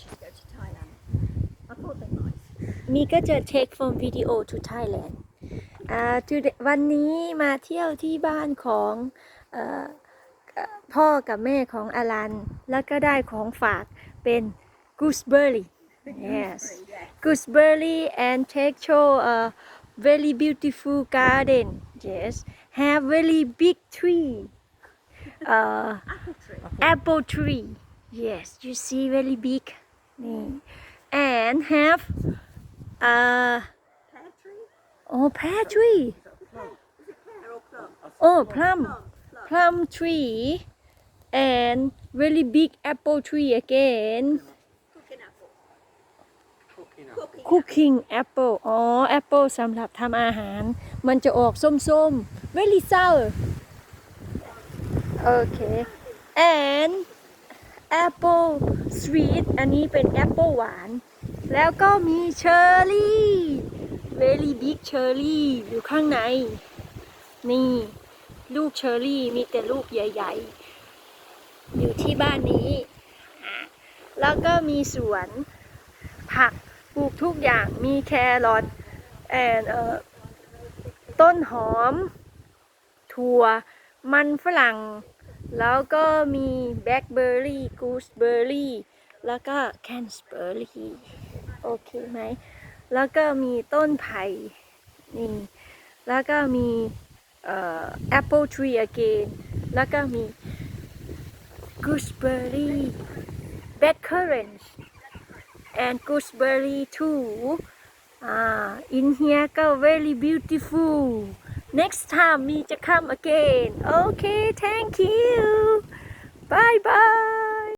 should go to Thailand. I thought they might. มีก็จะ take from video to Thailand อ่า today วันนี้มาเที่ยวที่บ้านของเอ่อเอ่อพ่อกับแม่ของอลัน แล้วก็ได้ของฝากเป็น gooseberry yes gooseberry and take show a very beautiful garden yes have very big tree uh, Apple tree. apple tree yes you see very big นี่ and have a oh pear tree oh plum Plum. Tree and really big apple tree again Cooking apple. อ๋อ apple สำหรับทำอาหาร มันจะออกส้มๆ very sour โอเค and apple sweet อันนี้เป็นแอปเปิลหวาน แล้วก็มีเชอร์รี่ very big cherry อยู่ข้างใน นี่ ลูกเชอร์รี่มีแต่ลูกใหญ่ ๆ อยู่ที่บ้านนี้ แล้วก็มีสวน ผักปลูกทุกอย่างมีแครอทแอนเอ่อต้นหอม ถั่ว มันฝรั่ง แล้วก็มีแบล็กเบอร์รี่กูสเบอร์รี่แล้วก็แคนสเบอร์รี่โอเคไหม แล้วก็มีต้นไผ่นี่แล้วก็มีแอปเปิลทรีอีกแล้วก็มีกูสเบอร์รี่แบล็กเคอร์เรน and กู gooseberry too. Ah, in here go very beautiful. Next time me to come again. Okay, thank you. Bye bye.